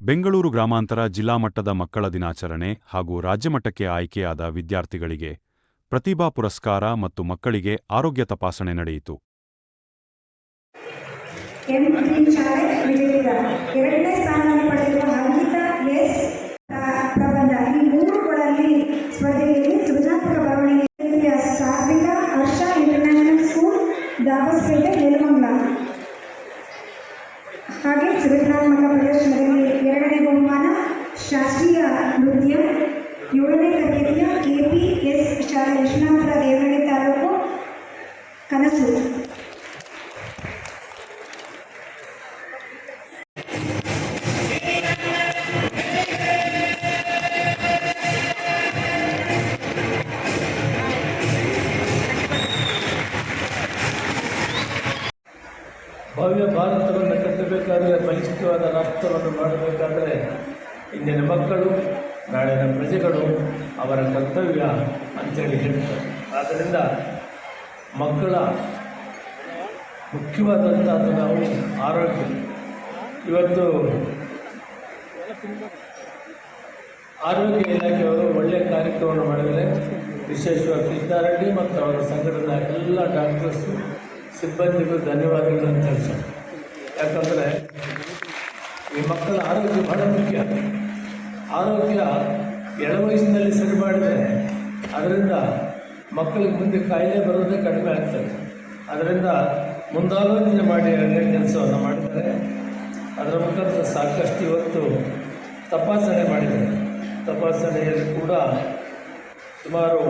ಬೆಂಗಳೂರು ಗ್ರಾಮಾಂತರ ಜಿಲ್ಲಾ ಮಟ್ಟದ ಮಕ್ಕಳ ದಿನಾಚರಣೆ ಹಾಗೂ ರಾಜ್ಯಮಟ್ಟಕ್ಕೆ ಆಯ್ಕೆಯಾದ ವಿದ್ಯಾರ್ಥಿಗಳಿಗೆ ಪ್ರತಿಭಾ ಪುರಸ್ಕಾರ ಮತ್ತು ಮಕ್ಕಳಿಗೆ ಆರೋಗ್ಯ ತಪಾಸಣೆ ನಡೆಯಿತು. ಎಂಪಿ ಹಾಗೆ ಚರಿತ್ರಾತ್ಮಕ ಪ್ರದರ್ಶನದಲ್ಲಿ ಎರಡನೇ ಬಹುಮಾನ ಶಾಸ್ತ್ರೀಯ ನೃತ್ಯ. ಏಳನೇ ತರಗತಿಯ ಕೆಪಿಎಸ್ ಶಾಲೆ ವಿಶ್ವನಾಥ ದೇವನಹಳ್ಳಿ ತಾಲೂಕು ಕನಸು. ಭವ್ಯ ಭಾರತವನ್ನು ಕಟ್ಟಬೇಕಾದರೆ ಬಲಿಷ್ಠವಾದ ರಾಷ್ಟ್ರವನ್ನು ಮಾಡಬೇಕಾದರೆ, ಇಂದಿನ ಮಕ್ಕಳು, ನಾಳಿನ ಪ್ರಜೆಗಳು ಅವರ ಕರ್ತವ್ಯ ಅಂತೇಳಿ ಹೇಳ್ತಾರೆ. ಆದ್ದರಿಂದ ಮಕ್ಕಳ ಮುಖ್ಯವಾದಂಥದ್ದು ನಾವು ಆರೋಗ್ಯ. ಇವತ್ತು ಆರೋಗ್ಯ ಇಲಾಖೆಯವರು ಒಳ್ಳೆಯ ಕಾರ್ಯಕ್ರಮವನ್ನು ಮಾಡಿದರೆ ವಿಶೇಷವಾಗಿ ಸಿದ್ದಾರೆಡ್ಡಿ ಮತ್ತು ಅವರ ಸಂಘಟದ ಎಲ್ಲ ಡಾಕ್ಟರ್ಸು ಸಿಬ್ಬಂದಿಗೂ ಧನ್ಯವಾದಗಳನ್ನು ತಿಳಿಸೋಣ ಯಾಕಂದರೆ ಈ ಮಕ್ಕಳ ಆರೋಗ್ಯ ಬಹಳ ಮುಖ್ಯ. ಆರೋಗ್ಯ ಎಳ ವಯಸ್ಸಿನಲ್ಲಿ ಸರಿ ಮಾಡಿದರೆ ಅದರಿಂದ ಮಕ್ಕಳಿಗೆ ಮುಂದೆ ಕಾಯಿಲೆ ಬರೋದೇ ಕಡಿಮೆ ಆಗ್ತದೆ. ಅದರಿಂದ ಮುಂದಾಲೋಚನೆ ಮಾಡಿ ಒಳ್ಳೆಯ ಕೆಲಸವನ್ನು ಮಾಡಿದರೆ ಅದರ ಮುಖಾಂತರ ಸಾಕಷ್ಟು ಇವತ್ತು ತಪಾಸಣೆ ಮಾಡಿದ್ದಾರೆ. ತಪಾಸಣೆಯಲ್ಲಿ ಕೂಡ ಸುಮಾರು